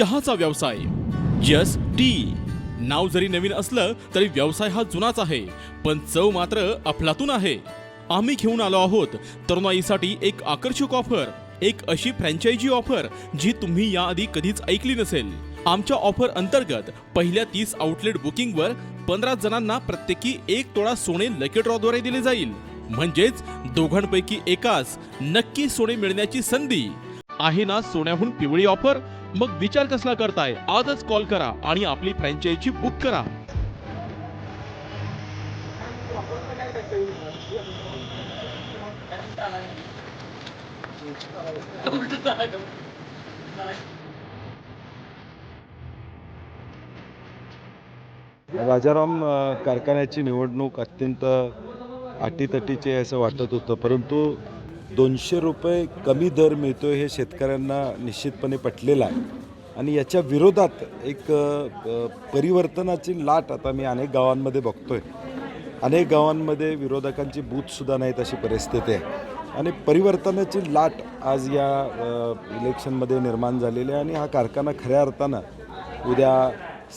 चहाचा व्यवसाय. जस टी नाव जरी नवीन असलं तरी व्यवसाय हा जुनाच आहे. पण चव मात्र अफलातून आहे. आम्ही घेऊन आलो आहोत तरुणाईसाठी एक आकर्षक ऑफर एक अशी फ्रँचायझी ऑफर जी तुम्ही याआधी कधीच ऐकली नसेल. आमच्या ऑफर अंतर्गत पहिल्या तीस आउटलेट बुकिंगवर पंधरा जणांना प्रत्येकी एक तोळा सोने लकी ड्रॉद्वारे दिले जाईल. म्हणजेच दोघांपैकी एकास नक्की सोने मिळण्याची संधी. आहे ना सोन्याहून पिवळी ऑफर मग विचार कसला करताय? आजच कॉल करा आणि आपली फ्रँचायझी बुक करा. राजाराम कारखान्याची निवडणूक अत्यंत अटीतटीची असं वाटत होतं परंतु दोनशे रुपये कमी दर मिळतो हे शेतकऱ्यांना निश्चितपणे पटलेलं आहे. आणि याच्या विरोधात एक परिवर्तनाची लाट आता मी अनेक गावांमध्ये बघतोय. अनेक गावांमध्ये विरोधकांची बूथसुद्धा नाहीत अशी परिस्थिती आहे. आणि परिवर्तनाची लाट आज या इलेक्शनमध्ये निर्माण झालेली आहे आणि हा कारखाना खऱ्या अर्थानं उद्या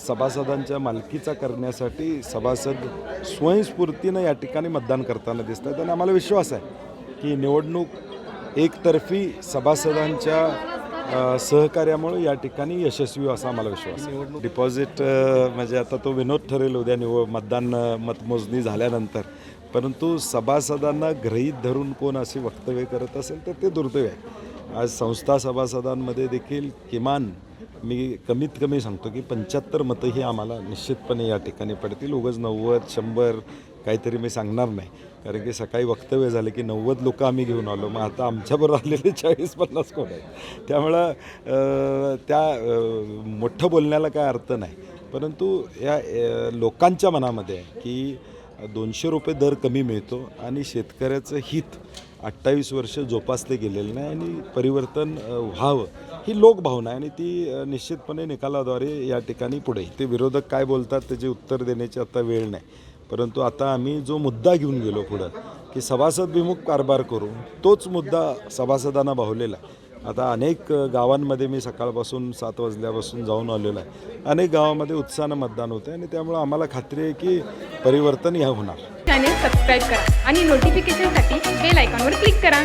सभासदांच्या मालकीचा करण्यासाठी सभासद स्वयंस्फूर्तीनं या ठिकाणी मतदान करताना दिसत आहेत आणि आम्हाला विश्वास आहे. की निवडणूक एकतर्फी सभासदांच्या सहकार्यामुळे या ठिकाणी यशस्वी असा आम्हाला विश्वास निवडणूक डिपॉझिट म्हणजे आता तो विनोद ठरेल उद्या निव मतदान मतमोजणी झाल्यानंतर. परंतु सभासदांना गृहीत धरून कोण असे वक्तव्य करत असेल तर ते दुर्दैव आहे. आज संस्था सभासदांमध्ये देखील किमान मी कमीत कमी सांगतो की पंच्याहत्तर मतं ही आम्हाला निश्चितपणे या ठिकाणी पडतील. उगाच नव्वद शंभर काहीतरी मी सांगणार नाही. कारण की सकाळी वक्तव्य झालं की नव्वद लोक आम्ही घेऊन आलो. मग आता आमच्याबरोबर आलेले चाळीस पन्नास कोण आहेत? त्यामुळं त्या मोठं बोलण्याला काय अर्थ नाही. परंतु या लोकांच्या मनामध्ये आहे की दोनशे रुपये दर कमी मिळतो आणि शेतकऱ्याचं हित अठ्ठावीस वर्ष जोपासले गेलेलं नाही आणि परिवर्तन व्हावं ही लोकभावना आहे आणि ती निश्चितपणे निकालाद्वारे या ठिकाणी पुढे. ते विरोधक काय बोलतात त्याचे उत्तर देण्याची आता वेळ नाही. परंतु आता आम्ही जो मुद्दा घेऊन गेलो पुढं की सभासद विमुख कारभार करू तोच मुद्दा सभासदांना भावलेला आहे. आता अनेक गावांमध्ये मी सकाळपासून सात वाजल्यापासून जाऊन आलेलो आहे. अनेक गावामध्ये उत्साहानं मतदान होते आणि त्यामुळं आम्हाला खात्री आहे की परिवर्तन या होणार. चॅनेल सबस्क्राईब करा आणि नोटिफिकेशनसाठी बेल आयकॉनवर क्लिक करा.